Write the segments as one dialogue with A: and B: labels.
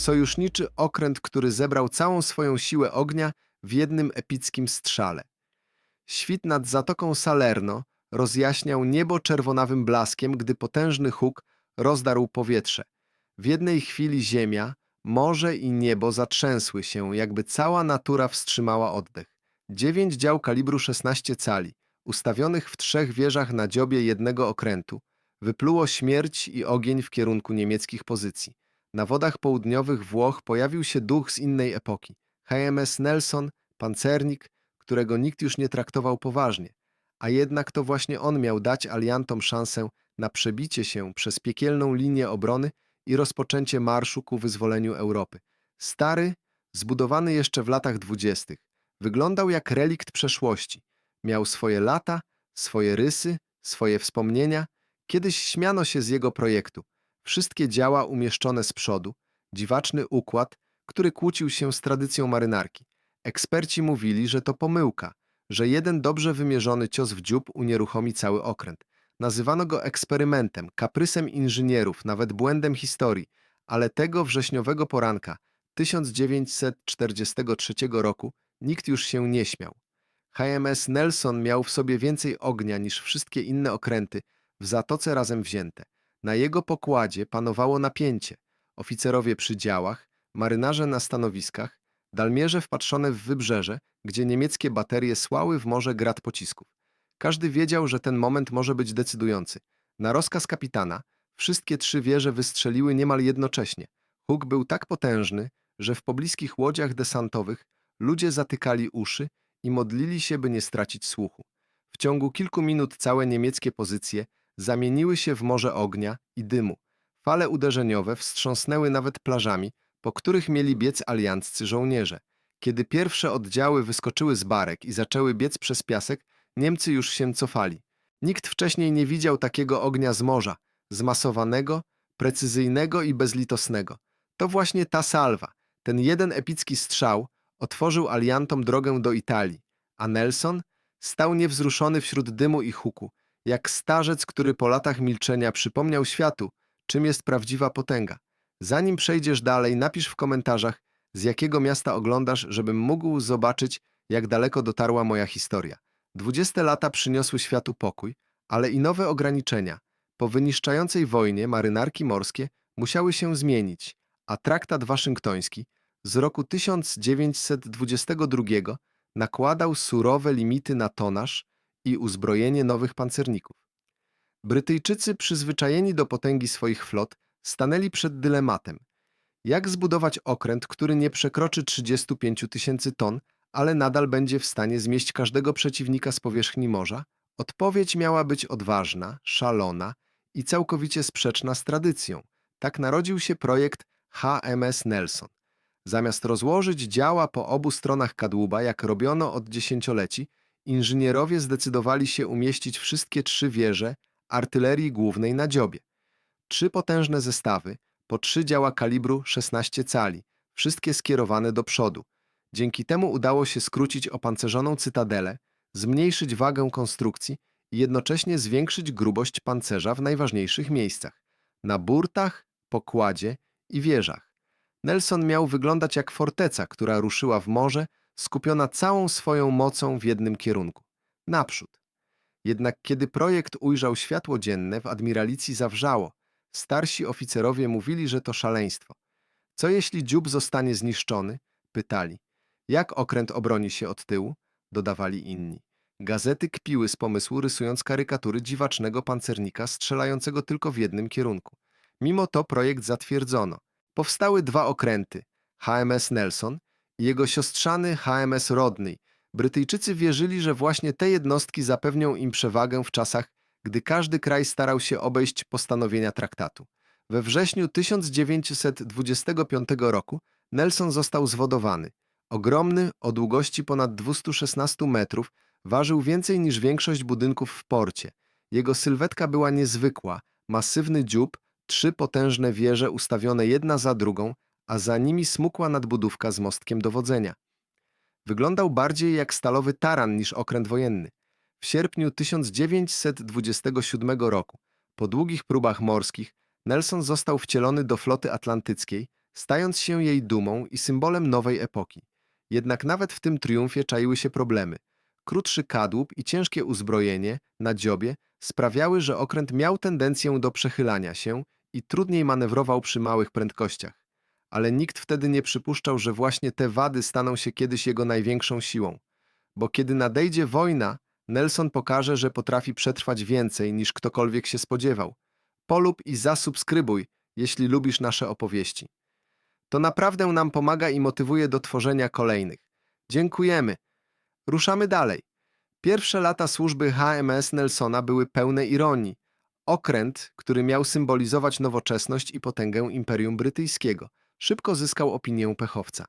A: sojuszniczy okręt, który zebrał całą swoją siłę ognia w jednym epickim strzale. Świt nad zatoką Salerno rozjaśniał niebo czerwonawym blaskiem, gdy potężny huk rozdarł powietrze. W jednej chwili ziemia, morze i niebo zatrzęsły się, jakby cała natura wstrzymała oddech. Dziewięć dział kalibru 16 cali, ustawionych w trzech wieżach na dziobie jednego okrętu, wypluło śmierć i ogień w kierunku niemieckich pozycji. Na wodach południowych Włoch pojawił się duch z innej epoki. HMS Nelson, pancernik, którego nikt już nie traktował poważnie. A jednak to właśnie on miał dać aliantom szansę na przebicie się przez piekielną linię obrony i rozpoczęcie marszu ku wyzwoleniu Europy. Stary, zbudowany jeszcze w latach dwudziestych, wyglądał jak relikt przeszłości. Miał swoje lata, swoje rysy, swoje wspomnienia. Kiedyś śmiano się z jego projektu. Wszystkie działa umieszczone z przodu, dziwaczny układ, który kłócił się z tradycją marynarki. Eksperci mówili, że to pomyłka, że jeden dobrze wymierzony cios w dziób unieruchomi cały okręt. Nazywano go eksperymentem, kaprysem inżynierów, nawet błędem historii, ale tego wrześniowego poranka 1943 roku nikt już się nie śmiał. HMS Nelson miał w sobie więcej ognia niż wszystkie inne okręty w zatoce razem wzięte. Na jego pokładzie panowało napięcie. Oficerowie przy działach, marynarze na stanowiskach, dalmierze wpatrzone w wybrzeże, gdzie niemieckie baterie słały w morze grad pocisków. Każdy wiedział, że ten moment może być decydujący. Na rozkaz kapitana wszystkie trzy wieże wystrzeliły niemal jednocześnie. Huk był tak potężny, że w pobliskich łodziach desantowych ludzie zatykali uszy i modlili się, by nie stracić słuchu. W ciągu kilku minut całe niemieckie pozycje zamieniły się w morze ognia i dymu. Fale uderzeniowe wstrząsnęły nawet plażami, po których mieli biec alianccy żołnierze. Kiedy pierwsze oddziały wyskoczyły z barek i zaczęły biec przez piasek, Niemcy już się cofali. Nikt wcześniej nie widział takiego ognia z morza, zmasowanego, precyzyjnego i bezlitosnego. To właśnie ta salwa, ten jeden epicki strzał, otworzył aliantom drogę do Italii, a Nelson stał niewzruszony wśród dymu i huku, jak starzec, który po latach milczenia przypomniał światu, czym jest prawdziwa potęga. Zanim przejdziesz dalej, napisz w komentarzach, z jakiego miasta oglądasz, żebym mógł zobaczyć, jak daleko dotarła moja historia. Dwudzieste lata przyniosły światu pokój, ale i nowe ograniczenia. Po wyniszczającej wojnie marynarki morskie musiały się zmienić, a traktat waszyngtoński z roku 1922 nakładał surowe limity na tonaż i uzbrojenie nowych pancerników. Brytyjczycy, przyzwyczajeni do potęgi swoich flot, stanęli przed dylematem. Jak zbudować okręt, który nie przekroczy 35 tysięcy ton, ale nadal będzie w stanie zmieść każdego przeciwnika z powierzchni morza? Odpowiedź miała być odważna, szalona i całkowicie sprzeczna z tradycją. Tak narodził się projekt HMS Nelson. Zamiast rozłożyć działa po obu stronach kadłuba, jak robiono od dziesięcioleci, inżynierowie zdecydowali się umieścić wszystkie trzy wieże artylerii głównej na dziobie. Trzy potężne zestawy, po trzy działa kalibru 16 cali, wszystkie skierowane do przodu. Dzięki temu udało się skrócić opancerzoną cytadelę, zmniejszyć wagę konstrukcji i jednocześnie zwiększyć grubość pancerza w najważniejszych miejscach na burtach, pokładzie i wieżach. Nelson miał wyglądać jak forteca, która ruszyła w morze, skupiona całą swoją mocą w jednym kierunku naprzód. Jednak kiedy projekt ujrzał światło dzienne, w admiralicji zawrzało. Starsi oficerowie mówili, że to szaleństwo. Co jeśli dziób zostanie zniszczony? Pytali. Jak okręt obroni się od tyłu? Dodawali inni. Gazety kpiły z pomysłu, rysując karykatury dziwacznego pancernika strzelającego tylko w jednym kierunku. Mimo to projekt zatwierdzono. Powstały dwa okręty, HMS Nelson jego siostrzany HMS Rodney. Brytyjczycy wierzyli, że właśnie te jednostki zapewnią im przewagę w czasach, gdy każdy kraj starał się obejść postanowienia traktatu. We wrześniu 1925 roku Nelson został zwodowany. Ogromny, o długości ponad 216 metrów, ważył więcej niż większość budynków w porcie. Jego sylwetka była niezwykła, masywny dziób, trzy potężne wieże ustawione jedna za drugą, a za nimi smukła nadbudówka z mostkiem dowodzenia. Wyglądał bardziej jak stalowy taran niż okręt wojenny. W sierpniu 1927 roku, po długich próbach morskich, Nelson został wcielony do floty atlantyckiej, stając się jej dumą i symbolem nowej epoki. Jednak nawet w tym triumfie czaiły się problemy. Krótszy kadłub i ciężkie uzbrojenie na dziobie sprawiały, że okręt miał tendencję do przechylania się i trudniej manewrował przy małych prędkościach. Ale nikt wtedy nie przypuszczał, że właśnie te wady staną się kiedyś jego największą siłą. Bo kiedy nadejdzie wojna, Nelson pokaże, że potrafi przetrwać więcej niż ktokolwiek się spodziewał. Polub i zasubskrybuj, jeśli lubisz nasze opowieści. To naprawdę nam pomaga i motywuje do tworzenia kolejnych. Dziękujemy. Ruszamy dalej. Pierwsze lata służby HMS Nelsona były pełne ironii. Okręt, który miał symbolizować nowoczesność i potęgę Imperium Brytyjskiego, szybko zyskał opinię pechowca.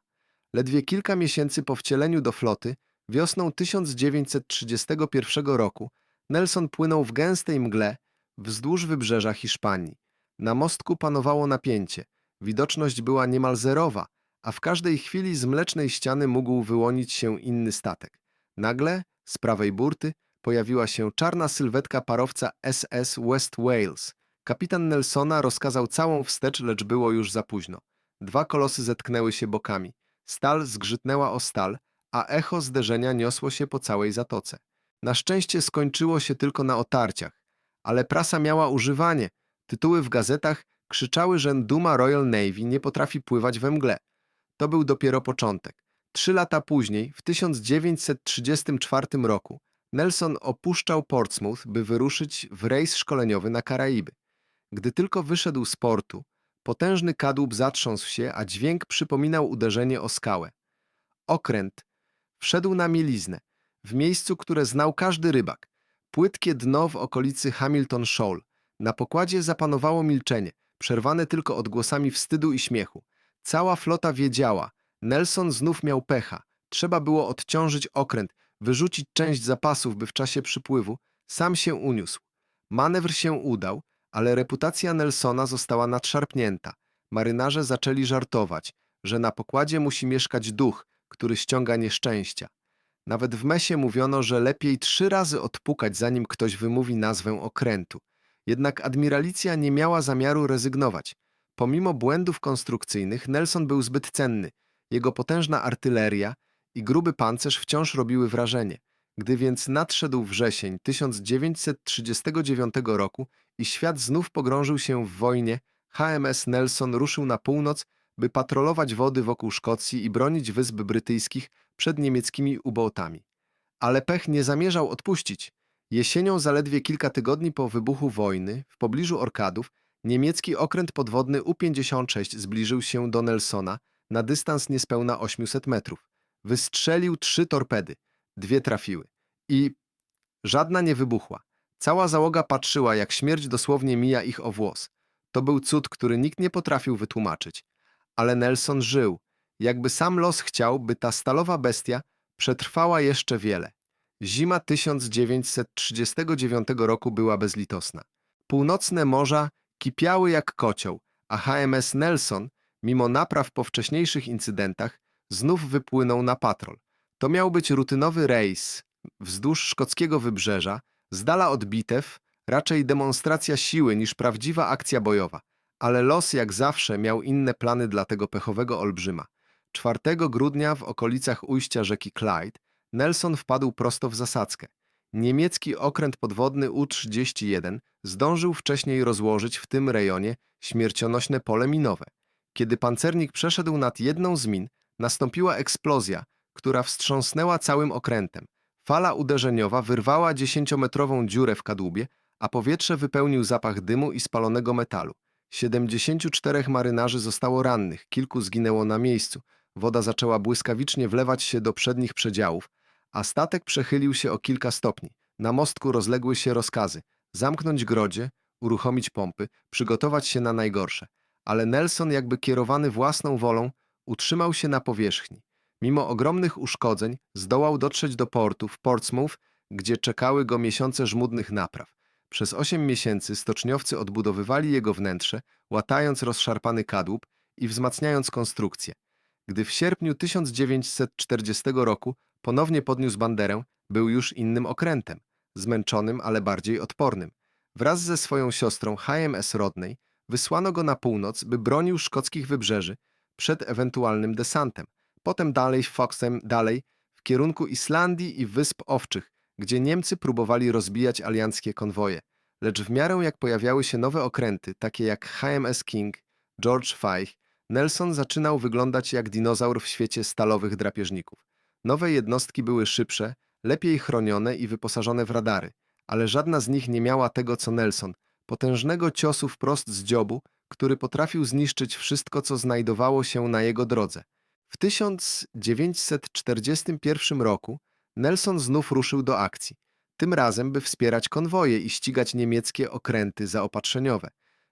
A: Ledwie kilka miesięcy po wcieleniu do floty, wiosną 1931 roku, Nelson płynął w gęstej mgle wzdłuż wybrzeża Hiszpanii. Na mostku panowało napięcie. Widoczność była niemal zerowa, a w każdej chwili z mlecznej ściany mógł wyłonić się inny statek. Nagle, z prawej burty, pojawiła się czarna sylwetka parowca SS West Wales. Kapitan Nelsona rozkazał całą wstecz, lecz było już za późno. Dwa kolosy zetknęły się bokami. Stal zgrzytnęła o stal, a echo zderzenia niosło się po całej zatoce. Na szczęście skończyło się tylko na otarciach, ale prasa miała używanie. Tytuły w gazetach krzyczały, że duma Royal Navy nie potrafi pływać we mgle. To był dopiero początek. Trzy lata później, w 1934 roku, Nelson opuszczał Portsmouth, by wyruszyć w rejs szkoleniowy na Karaiby. Gdy tylko wyszedł z portu, potężny kadłub zatrząsł się, a dźwięk przypominał uderzenie o skałę. Okręt wszedł na mieliznę, w miejscu, które znał każdy rybak. Płytkie dno w okolicy Hamilton Shoal. Na pokładzie zapanowało milczenie, przerwane tylko odgłosami wstydu i śmiechu. Cała flota wiedziała, Nelson znów miał pecha. Trzeba było odciążyć okręt, wyrzucić część zapasów, by w czasie przypływu sam się uniósł. Manewr się udał, ale reputacja Nelsona została nadszarpnięta. Marynarze zaczęli żartować, że na pokładzie musi mieszkać duch, który ściąga nieszczęścia. Nawet w mesie mówiono, że lepiej trzy razy odpukać, zanim ktoś wymówi nazwę okrętu. Jednak admiralicja nie miała zamiaru rezygnować. Pomimo błędów konstrukcyjnych, Nelson był zbyt cenny. Jego potężna artyleria i gruby pancerz wciąż robiły wrażenie. Gdy więc nadszedł wrzesień 1939 roku i świat znów pogrążył się w wojnie, HMS Nelson ruszył na północ, by patrolować wody wokół Szkocji i bronić Wysp Brytyjskich przed niemieckimi ubołtami. Ale pech nie zamierzał odpuścić. Jesienią, zaledwie kilka tygodni po wybuchu wojny, w pobliżu Orkadów, niemiecki okręt podwodny U-56 zbliżył się do Nelsona na dystans niespełna 800 metrów. Wystrzelił trzy torpedy, dwie trafiły i żadna nie wybuchła. Cała załoga patrzyła, jak śmierć dosłownie mija ich o włos. To był cud, który nikt nie potrafił wytłumaczyć. Ale Nelson żył, jakby sam los chciał, by ta stalowa bestia przetrwała jeszcze wiele. Zima 1939 roku była bezlitosna. Północne morza kipiały jak kocioł, a HMS Nelson, mimo napraw po wcześniejszych incydentach, znów wypłynął na patrol. To miał być rutynowy rejs wzdłuż szkockiego wybrzeża, z dala od bitew, raczej demonstracja siły niż prawdziwa akcja bojowa. Ale los jak zawsze miał inne plany dla tego pechowego olbrzyma. 4 grudnia w okolicach ujścia rzeki Clyde Nelson wpadł prosto w zasadzkę. Niemiecki okręt podwodny U-31 zdążył wcześniej rozłożyć w tym rejonie śmiercionośne pole minowe. Kiedy pancernik przeszedł nad jedną z min, nastąpiła eksplozja, która wstrząsnęła całym okrętem. Fala uderzeniowa wyrwała dziesięciometrową dziurę w kadłubie, a powietrze wypełnił zapach dymu i spalonego metalu. 74 marynarzy zostało rannych, kilku zginęło na miejscu. Woda zaczęła błyskawicznie wlewać się do przednich przedziałów, a statek przechylił się o kilka stopni. Na mostku rozległy się rozkazy zamknąć grodzie, uruchomić pompy, przygotować się na najgorsze. Ale Nelson, jakby kierowany własną wolą, utrzymał się na powierzchni. Mimo ogromnych uszkodzeń zdołał dotrzeć do portu w Portsmouth, gdzie czekały go miesiące żmudnych napraw. Przez osiem miesięcy stoczniowcy odbudowywali jego wnętrze, łatając rozszarpany kadłub i wzmacniając konstrukcję. Gdy w sierpniu 1940 roku ponownie podniósł banderę, był już innym okrętem, zmęczonym, ale bardziej odpornym. Wraz ze swoją siostrą HMS Rodney wysłano go na północ, by bronił szkockich wybrzeży, przed ewentualnym desantem. Potem dalej Foxem, dalej w kierunku Islandii i Wysp Owczych, gdzie Niemcy próbowali rozbijać alianckie konwoje. Lecz w miarę jak pojawiały się nowe okręty, takie jak HMS King, George Fife, Nelson zaczynał wyglądać jak dinozaur w świecie stalowych drapieżników. Nowe jednostki były szybsze, lepiej chronione i wyposażone w radary, ale żadna z nich nie miała tego co Nelson, potężnego ciosu wprost z dziobu, który potrafił zniszczyć wszystko, co znajdowało się na jego drodze. W 1941 roku Nelson znów ruszył do akcji, tym razem by wspierać konwoje i ścigać niemieckie okręty zaopatrzeniowe.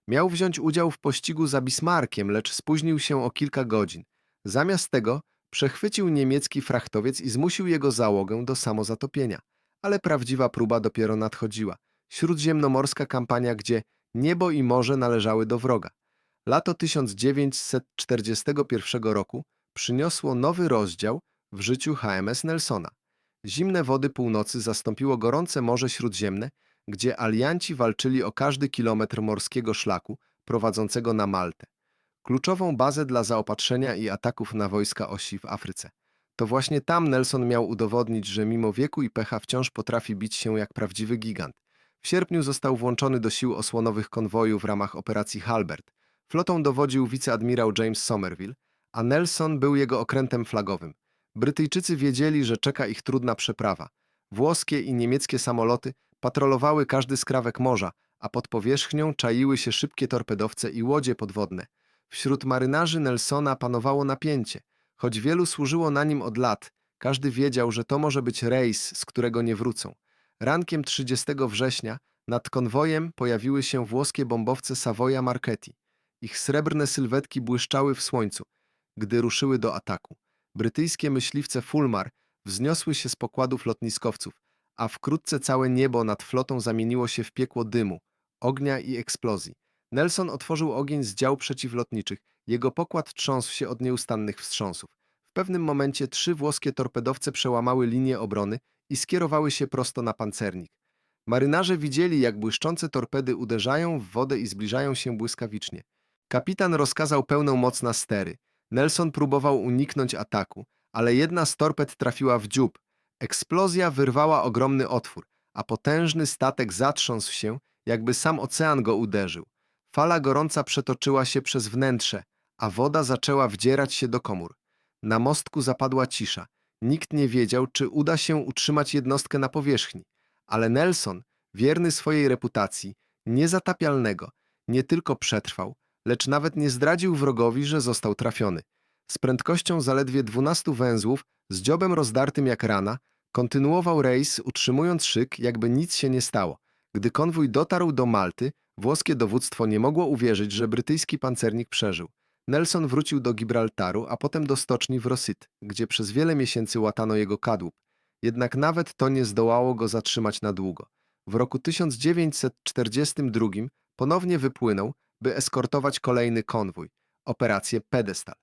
A: Miał wziąć udział w pościgu za Bismarckiem, lecz spóźnił się o kilka godzin. Zamiast tego przechwycił niemiecki frachtowiec i zmusił jego załogę do samozatopienia. Ale prawdziwa próba dopiero nadchodziła. Śródziemnomorska kampania, gdzie niebo i morze należały do wroga. Lato 1941 roku przyniosło nowy rozdział w życiu HMS Nelsona. Zimne wody północy zastąpiło gorące Morze Śródziemne, gdzie alianci walczyli o każdy kilometr morskiego szlaku prowadzącego na Maltę. Kluczową bazę dla zaopatrzenia i ataków na wojska osi w Afryce. To właśnie tam Nelson miał udowodnić, że mimo wieku i pecha wciąż potrafi bić się jak prawdziwy gigant. W sierpniu został włączony do sił osłonowych konwoju w ramach operacji Halbert. Flotą dowodził wiceadmirał James Somerville, a Nelson był jego okrętem flagowym. Brytyjczycy wiedzieli, że czeka ich trudna przeprawa. Włoskie i niemieckie samoloty patrolowały każdy skrawek morza, a pod powierzchnią czaiły się szybkie torpedowce i łodzie podwodne. Wśród marynarzy Nelsona panowało napięcie. Choć wielu służyło na nim od lat, każdy wiedział, że to może być rejs, z którego nie wrócą. Rankiem 30 września nad konwojem pojawiły się włoskie bombowce Savoia Marchetti. Ich srebrne sylwetki błyszczały w słońcu, gdy ruszyły do ataku. Brytyjskie myśliwce Fulmar wzniosły się z pokładów lotniskowców, a wkrótce całe niebo nad flotą zamieniło się w piekło dymu, ognia i eksplozji. Nelson otworzył ogień z dział przeciwlotniczych. Jego pokład trząsł się od nieustannych wstrząsów. W pewnym momencie trzy włoskie torpedowce przełamały linię obrony i skierowały się prosto na pancernik. Marynarze widzieli, jak błyszczące torpedy uderzają w wodę i zbliżają się błyskawicznie. Kapitan rozkazał pełną moc na stery. Nelson próbował uniknąć ataku, ale jedna z torped trafiła w dziób. Eksplozja wyrwała ogromny otwór, a potężny statek zatrząsł się, jakby sam ocean go uderzył. Fala gorąca przetoczyła się przez wnętrze, a woda zaczęła wdzierać się do komór. Na mostku zapadła cisza. Nikt nie wiedział, czy uda się utrzymać jednostkę na powierzchni. Ale Nelson, wierny swojej reputacji, niezatapialnego, nie tylko przetrwał, lecz nawet nie zdradził wrogowi, że został trafiony. Z prędkością zaledwie 12 węzłów, z dziobem rozdartym jak rana, kontynuował rejs, utrzymując szyk, jakby nic się nie stało. Gdy konwój dotarł do Malty, włoskie dowództwo nie mogło uwierzyć, że brytyjski pancernik przeżył. Nelson wrócił do Gibraltaru, a potem do stoczni w Rosyth, gdzie przez wiele miesięcy łatano jego kadłub. Jednak nawet to nie zdołało go zatrzymać na długo. W roku 1942 ponownie wypłynął, by eskortować kolejny konwój, operację Pedestal.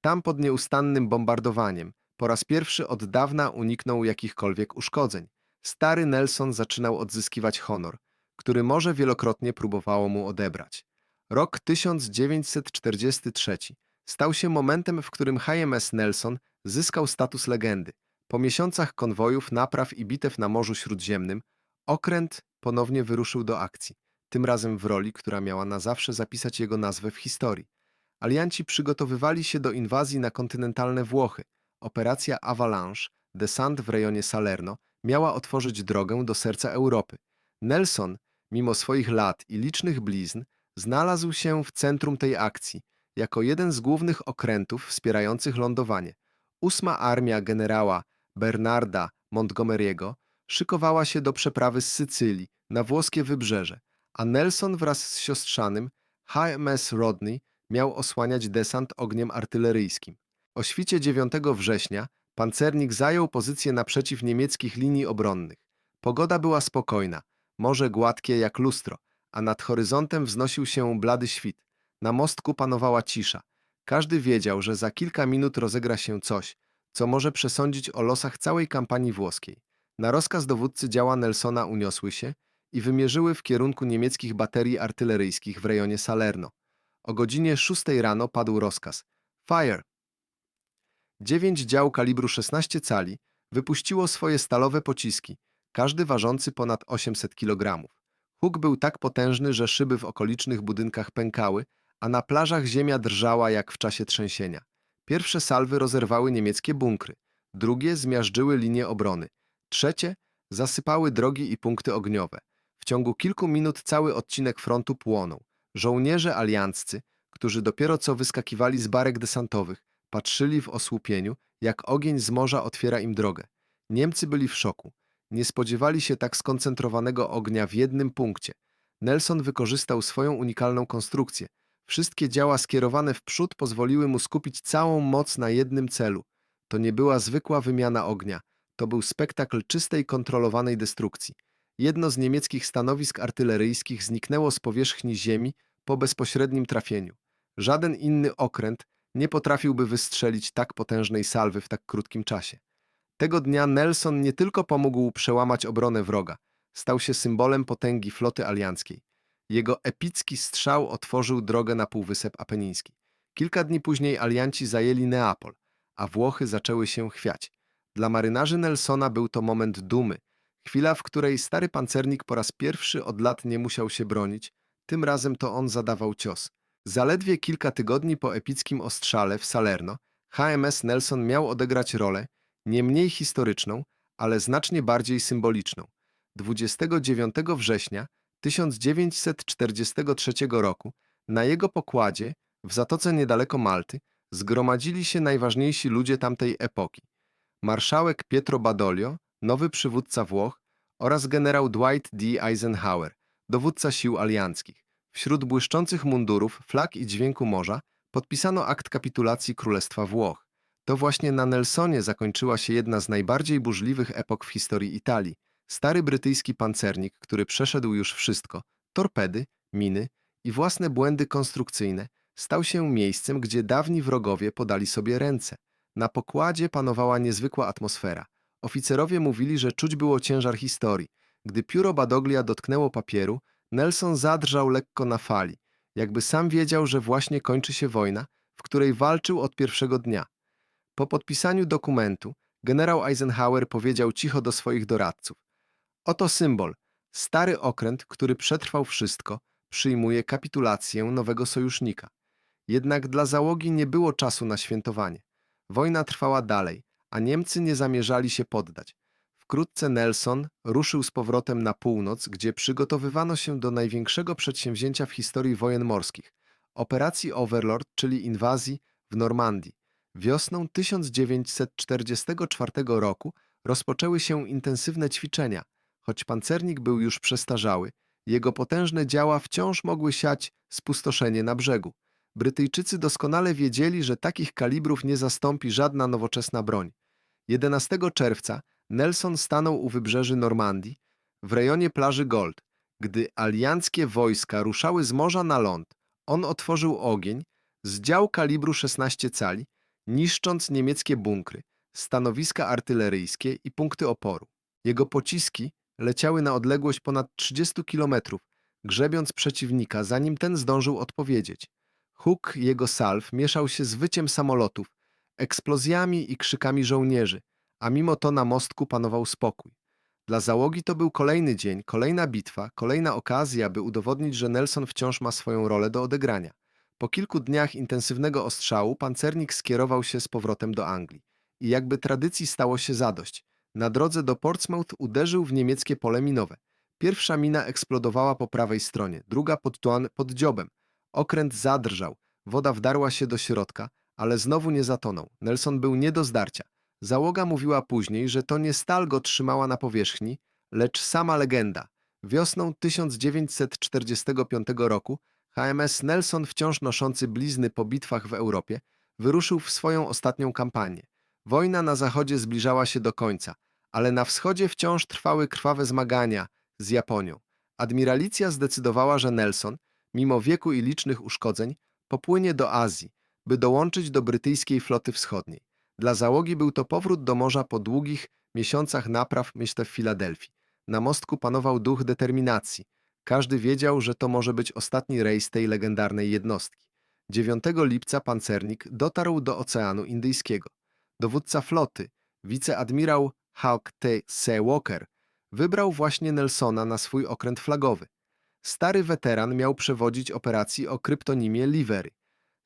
A: Tam pod nieustannym bombardowaniem po raz pierwszy od dawna uniknął jakichkolwiek uszkodzeń. Stary Nelson zaczynał odzyskiwać honor, który morze wielokrotnie próbowało mu odebrać. Rok 1943 stał się momentem, w którym HMS Nelson zyskał status legendy. Po miesiącach konwojów, napraw i bitew na Morzu Śródziemnym, okręt ponownie wyruszył do akcji, tym razem w roli, która miała na zawsze zapisać jego nazwę w historii. Alianci przygotowywali się do inwazji na kontynentalne Włochy. Operacja Avalanche, desant w rejonie Salerno, miała otworzyć drogę do serca Europy. Nelson, mimo swoich lat i licznych blizn, znalazł się w centrum tej akcji, jako jeden z głównych okrętów wspierających lądowanie. Ósma armia generała Bernarda Montgomery'ego szykowała się do przeprawy z Sycylii na włoskie wybrzeże, a Nelson wraz z siostrzanym HMS Rodney miał osłaniać desant ogniem artyleryjskim. O świcie 9 września pancernik zajął pozycję naprzeciw niemieckich linii obronnych. Pogoda była spokojna, morze gładkie jak lustro, a nad horyzontem wznosił się blady świt. Na mostku panowała cisza. Każdy wiedział, że za kilka minut rozegra się coś, co może przesądzić o losach całej kampanii włoskiej. Na rozkaz dowódcy działa Nelsona uniosły się i wymierzyły w kierunku niemieckich baterii artyleryjskich w rejonie Salerno. O godzinie 6 rano padł rozkaz. Fire! Dziewięć dział kalibru 16 cali wypuściło swoje stalowe pociski, każdy ważący ponad 800 kg. Huk był tak potężny, że szyby w okolicznych budynkach pękały, a na plażach ziemia drżała jak w czasie trzęsienia. Pierwsze salwy rozerwały niemieckie bunkry, drugie zmiażdżyły linie obrony, trzecie zasypały drogi i punkty ogniowe. W ciągu kilku minut cały odcinek frontu płonął. Żołnierze alianccy, którzy dopiero co wyskakiwali z barek desantowych, patrzyli w osłupieniu, jak ogień z morza otwiera im drogę. Niemcy byli w szoku. Nie spodziewali się tak skoncentrowanego ognia w jednym punkcie. Nelson wykorzystał swoją unikalną konstrukcję. Wszystkie działa skierowane w przód pozwoliły mu skupić całą moc na jednym celu. To nie była zwykła wymiana ognia. To był spektakl czystej, kontrolowanej destrukcji. Jedno z niemieckich stanowisk artyleryjskich zniknęło z powierzchni ziemi po bezpośrednim trafieniu. Żaden inny okręt nie potrafiłby wystrzelić tak potężnej salwy w tak krótkim czasie. Tego dnia Nelson nie tylko pomógł przełamać obronę wroga, stał się symbolem potęgi floty alianckiej. Jego epicki strzał otworzył drogę na Półwysep Apeniński. Kilka dni później alianci zajęli Neapol, a Włochy zaczęły się chwiać. Dla marynarzy Nelsona był to moment dumy, chwila, w której stary pancernik po raz pierwszy od lat nie musiał się bronić, tym razem to on zadawał cios. Zaledwie kilka tygodni po epickim ostrzale w Salerno, HMS Nelson miał odegrać rolę nie mniej historyczną, ale znacznie bardziej symboliczną. 29 września 1943 roku na jego pokładzie w zatoce niedaleko Malty zgromadzili się najważniejsi ludzie tamtej epoki. Marszałek Pietro Badoglio, nowy przywódca Włoch oraz generał Dwight D. Eisenhower, dowódca sił alianckich. Wśród błyszczących mundurów, flag i dźwięku morza podpisano akt kapitulacji Królestwa Włoch. To właśnie na Nelsonie zakończyła się jedna z najbardziej burzliwych epok w historii Italii. Stary brytyjski pancernik, który przeszedł już wszystko torpedy, miny i własne błędy konstrukcyjne, stał się miejscem, gdzie dawni wrogowie podali sobie ręce. Na pokładzie panowała niezwykła atmosfera. Oficerowie mówili, że czuć było ciężar historii. Gdy pióro Badoglia dotknęło papieru, Nelson zadrżał lekko na fali, jakby sam wiedział, że właśnie kończy się wojna, w której walczył od pierwszego dnia. Po podpisaniu dokumentu generał Eisenhower powiedział cicho do swoich doradców: Oto symbol. Stary okręt, który przetrwał wszystko, przyjmuje kapitulację nowego sojusznika. Jednak dla załogi nie było czasu na świętowanie. Wojna trwała dalej, a Niemcy nie zamierzali się poddać. Wkrótce Nelson ruszył z powrotem na północ, gdzie przygotowywano się do największego przedsięwzięcia w historii wojen morskich operacji Overlord, czyli inwazji w Normandii. Wiosną 1944 roku rozpoczęły się intensywne ćwiczenia. Choć pancernik był już przestarzały, jego potężne działa wciąż mogły siać spustoszenie na brzegu. Brytyjczycy doskonale wiedzieli, że takich kalibrów nie zastąpi żadna nowoczesna broń. 11 czerwca Nelson stanął u wybrzeży Normandii, w rejonie plaży Gold. Gdy alianckie wojska ruszały z morza na ląd, on otworzył ogień z dział kalibru 16 cali, niszcząc niemieckie bunkry, stanowiska artyleryjskie i punkty oporu. Jego pociski leciały na odległość ponad 30 kilometrów, grzebiąc przeciwnika, zanim ten zdążył odpowiedzieć. Huk jego salw mieszał się z wyciem samolotów, eksplozjami i krzykami żołnierzy, a mimo to na mostku panował spokój. Dla załogi to był kolejny dzień, kolejna bitwa, kolejna okazja, by udowodnić, że Nelson wciąż ma swoją rolę do odegrania. Po kilku dniach intensywnego ostrzału pancernik skierował się z powrotem do Anglii. I jakby tradycji stało się zadość. Na drodze do Portsmouth uderzył w niemieckie pole minowe. Pierwsza mina eksplodowała po prawej stronie, druga pod, tuan, pod dziobem. Okręt zadrżał, woda wdarła się do środka, ale znowu nie zatonął. Nelson był nie do zdarcia. Załoga mówiła później, że to nie stal go trzymała na powierzchni, lecz sama legenda. Wiosną 1945 roku HMS Nelson, wciąż noszący blizny po bitwach w Europie, wyruszył w swoją ostatnią kampanię. Wojna na zachodzie zbliżała się do końca, ale na wschodzie wciąż trwały krwawe zmagania z Japonią. Admiralicja zdecydowała, że Nelson, mimo wieku i licznych uszkodzeń, popłynie do Azji, by dołączyć do brytyjskiej floty wschodniej. Dla załogi był to powrót do morza po długich miesiącach napraw, myślę, w Filadelfii. Na mostku panował duch determinacji. Każdy wiedział, że to może być ostatni rejs tej legendarnej jednostki. 9 lipca pancernik dotarł do Oceanu Indyjskiego. Dowódca floty, wiceadmirał Hawk T. C. Walker, wybrał właśnie Nelsona na swój okręt flagowy. Stary weteran miał przewodzić operacji o kryptonimie Livery,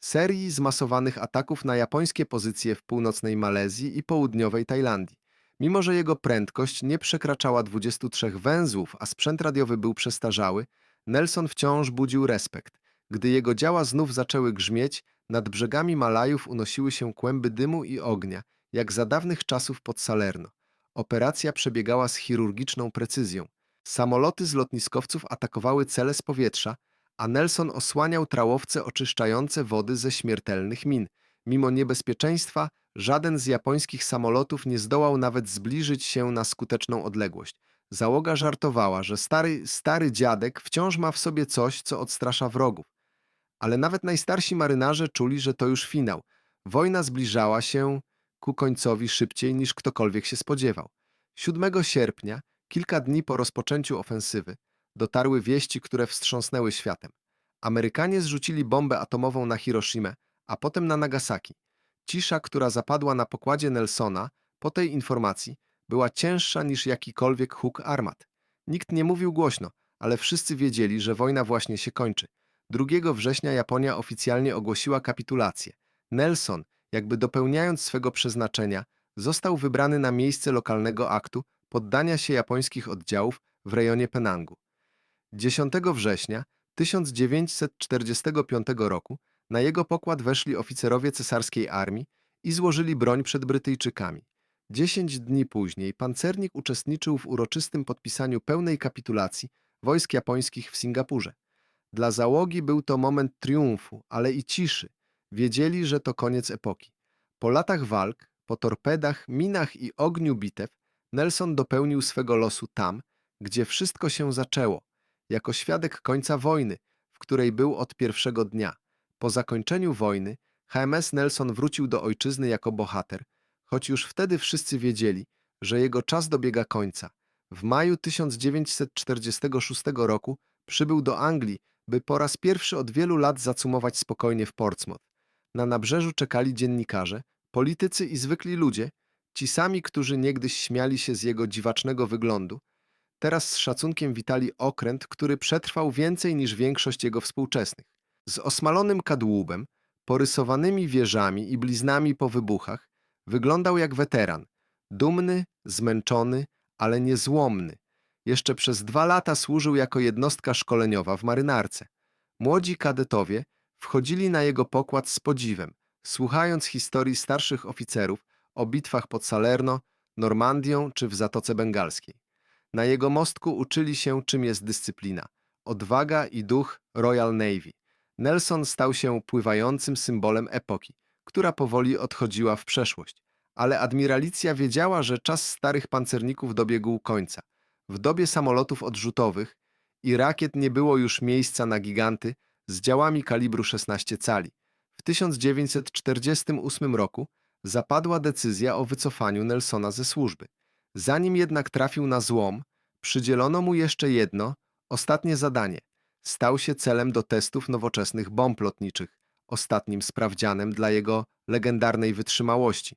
A: serii zmasowanych ataków na japońskie pozycje w północnej Malezji i południowej Tajlandii. Mimo, że jego prędkość nie przekraczała 23 węzłów, a sprzęt radiowy był przestarzały, Nelson wciąż budził respekt. Gdy jego działa znów zaczęły grzmieć, nad brzegami Malajów unosiły się kłęby dymu i ognia, jak za dawnych czasów pod Salerno. Operacja przebiegała z chirurgiczną precyzją. Samoloty z lotniskowców atakowały cele z powietrza, a Nelson osłaniał trałowce oczyszczające wody ze śmiertelnych min. Mimo niebezpieczeństwa, żaden z japońskich samolotów nie zdołał nawet zbliżyć się na skuteczną odległość. Załoga żartowała, że stary, stary dziadek wciąż ma w sobie coś, co odstrasza wrogów. Ale nawet najstarsi marynarze czuli, że to już finał. Wojna zbliżała się ku końcowi szybciej niż ktokolwiek się spodziewał. 7 sierpnia, kilka dni po rozpoczęciu ofensywy, dotarły wieści, które wstrząsnęły światem. Amerykanie zrzucili bombę atomową na Hiroshimę, a potem na Nagasaki. Cisza, która zapadła na pokładzie Nelsona po tej informacji, była cięższa niż jakikolwiek huk armat. Nikt nie mówił głośno, ale wszyscy wiedzieli, że wojna właśnie się kończy. 2 września Japonia oficjalnie ogłosiła kapitulację. Nelson, jakby dopełniając swego przeznaczenia, został wybrany na miejsce lokalnego aktu poddania się japońskich oddziałów w rejonie Penangu. 10 września 1945 roku na jego pokład weszli oficerowie cesarskiej armii i złożyli broń przed Brytyjczykami. Dziesięć dni później pancernik uczestniczył w uroczystym podpisaniu pełnej kapitulacji wojsk japońskich w Singapurze. Dla załogi był to moment triumfu, ale i ciszy. Wiedzieli, że to koniec epoki. Po latach walk, po torpedach, minach i ogniu bitew, Nelson dopełnił swego losu tam, gdzie wszystko się zaczęło, jako świadek końca wojny, w której był od pierwszego dnia. Po zakończeniu wojny HMS Nelson wrócił do ojczyzny jako bohater, choć już wtedy wszyscy wiedzieli, że jego czas dobiega końca. W maju 1946 roku przybył do Anglii, by po raz pierwszy od wielu lat zacumować spokojnie w Portsmouth. Na nabrzeżu czekali dziennikarze, politycy i zwykli ludzie, ci sami, którzy niegdyś śmiali się z jego dziwacznego wyglądu, teraz z szacunkiem witali okręt, który przetrwał więcej niż większość jego współczesnych. Z osmalonym kadłubem, porysowanymi wieżami i bliznami po wybuchach, wyglądał jak weteran, dumny, zmęczony, ale niezłomny. Jeszcze przez dwa lata służył jako jednostka szkoleniowa w marynarce. Młodzi kadetowie wchodzili na jego pokład z podziwem, słuchając historii starszych oficerów o bitwach pod Salerno, Normandią czy w Zatoce Bengalskiej. Na jego mostku uczyli się, czym jest dyscyplina, odwaga i duch Royal Navy. Nelson stał się pływającym symbolem epoki, która powoli odchodziła w przeszłość. Ale admiralicja wiedziała, że czas starych pancerników dobiegł końca. W dobie samolotów odrzutowych i rakiet nie było już miejsca na giganty z działami kalibru 16 cali. W 1948 roku zapadła decyzja o wycofaniu Nelsona ze służby. Zanim jednak trafił na złom, przydzielono mu jeszcze jedno, ostatnie zadanie. Stał się celem do testów nowoczesnych bomb lotniczych, ostatnim sprawdzianem dla jego legendarnej wytrzymałości.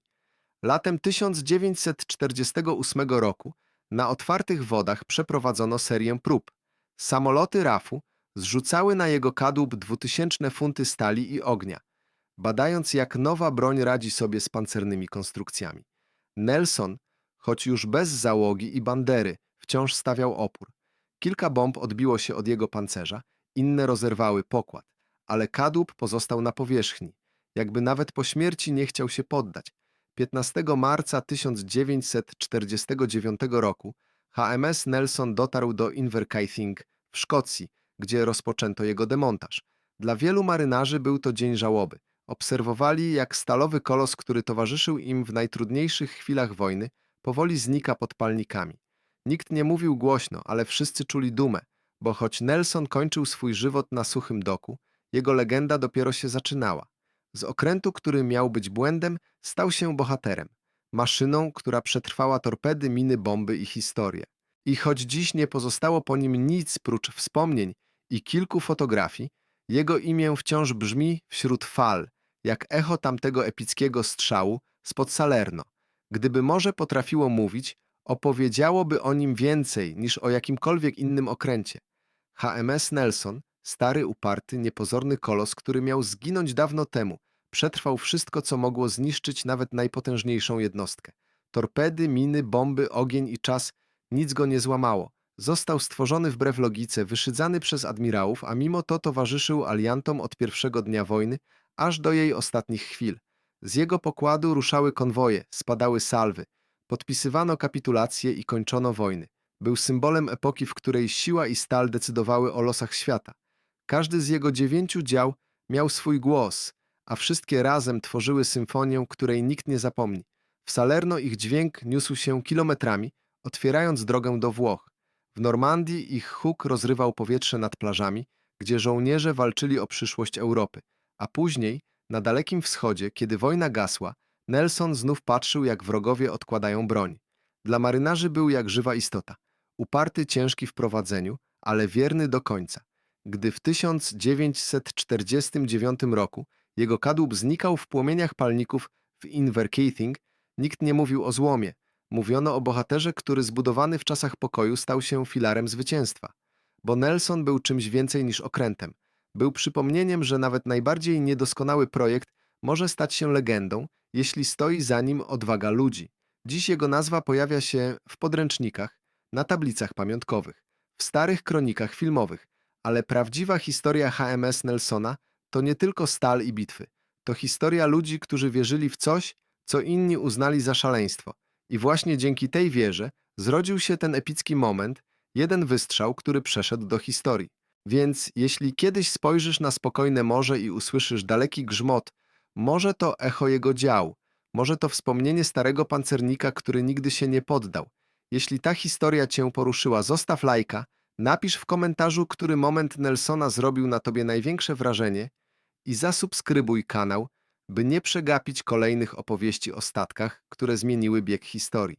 A: Latem 1948 roku na otwartych wodach przeprowadzono serię prób. Samoloty RAF-u zrzucały na jego kadłub dwutysięczne funty stali i ognia, badając jak nowa broń radzi sobie z pancernymi konstrukcjami. Nelson, choć już bez załogi i bandery, wciąż stawiał opór. Kilka bomb odbiło się od jego pancerza, inne rozerwały pokład, ale kadłub pozostał na powierzchni, jakby nawet po śmierci nie chciał się poddać. 15 marca 1949 roku HMS Nelson dotarł do Inverkeithing w Szkocji, gdzie rozpoczęto jego demontaż. Dla wielu marynarzy był to dzień żałoby. Obserwowali, jak stalowy kolos, który towarzyszył im w najtrudniejszych chwilach wojny, powoli znika pod palnikami. Nikt nie mówił głośno, ale wszyscy czuli dumę, bo choć Nelson kończył swój żywot na suchym doku, jego legenda dopiero się zaczynała. Z okrętu, który miał być błędem, stał się bohaterem. Maszyną, która przetrwała torpedy, miny, bomby i historię. I choć dziś nie pozostało po nim nic prócz wspomnień i kilku fotografii, Jego imię wciąż brzmi wśród fal, jak echo tamtego epickiego strzału spod Salerno. Gdyby morze potrafiło mówić, opowiedziałoby o nim więcej niż o jakimkolwiek innym okręcie. HMS Nelson, stary, uparty, niepozorny kolos, który miał zginąć dawno temu, przetrwał wszystko, co mogło zniszczyć nawet najpotężniejszą jednostkę. Torpedy, miny, bomby, ogień i czas nic go nie złamało. Został stworzony wbrew logice, wyszydzany przez admirałów, a mimo to towarzyszył aliantom od pierwszego dnia wojny, aż do jej ostatnich chwil. Z jego pokładu ruszały konwoje, spadały salwy, podpisywano kapitulacje i kończono wojny. Był symbolem epoki, w której siła i stal decydowały o losach świata. Każdy z jego dziewięciu dział miał swój głos, a wszystkie razem tworzyły symfonię, której nikt nie zapomni. W Salerno ich dźwięk niósł się kilometrami, otwierając drogę do Włoch. W Normandii ich huk rozrywał powietrze nad plażami, gdzie żołnierze walczyli o przyszłość Europy, a później, na Dalekim Wschodzie, kiedy wojna gasła, Nelson znów patrzył, jak wrogowie odkładają broń. Dla marynarzy był jak żywa istota, uparty, ciężki w prowadzeniu, ale wierny do końca. Gdy w 1949 roku jego kadłub znikał w płomieniach palników w Inverkeithing, nikt nie mówił o złomie. Mówiono o bohaterze, który zbudowany w czasach pokoju stał się filarem zwycięstwa. Bo Nelson był czymś więcej niż okrętem. Był przypomnieniem, że nawet najbardziej niedoskonały projekt może stać się legendą, jeśli stoi za nim odwaga ludzi. Dziś jego nazwa pojawia się w podręcznikach, na tablicach pamiątkowych, w starych kronikach filmowych, ale prawdziwa historia HMS Nelsona to nie tylko stal i bitwy. To historia ludzi, którzy wierzyli w coś, co inni uznali za szaleństwo. I właśnie dzięki tej wierze zrodził się ten epicki moment, jeden wystrzał, który przeszedł do historii. Więc jeśli kiedyś spojrzysz na spokojne morze i usłyszysz daleki grzmot, może to echo jego dział, może to wspomnienie starego pancernika, który nigdy się nie poddał. Jeśli ta historia cię poruszyła, zostaw lajka, napisz w komentarzu, który moment Nelsona zrobił na tobie największe wrażenie i zasubskrybuj kanał, by nie przegapić kolejnych opowieści o statkach, które zmieniły bieg historii.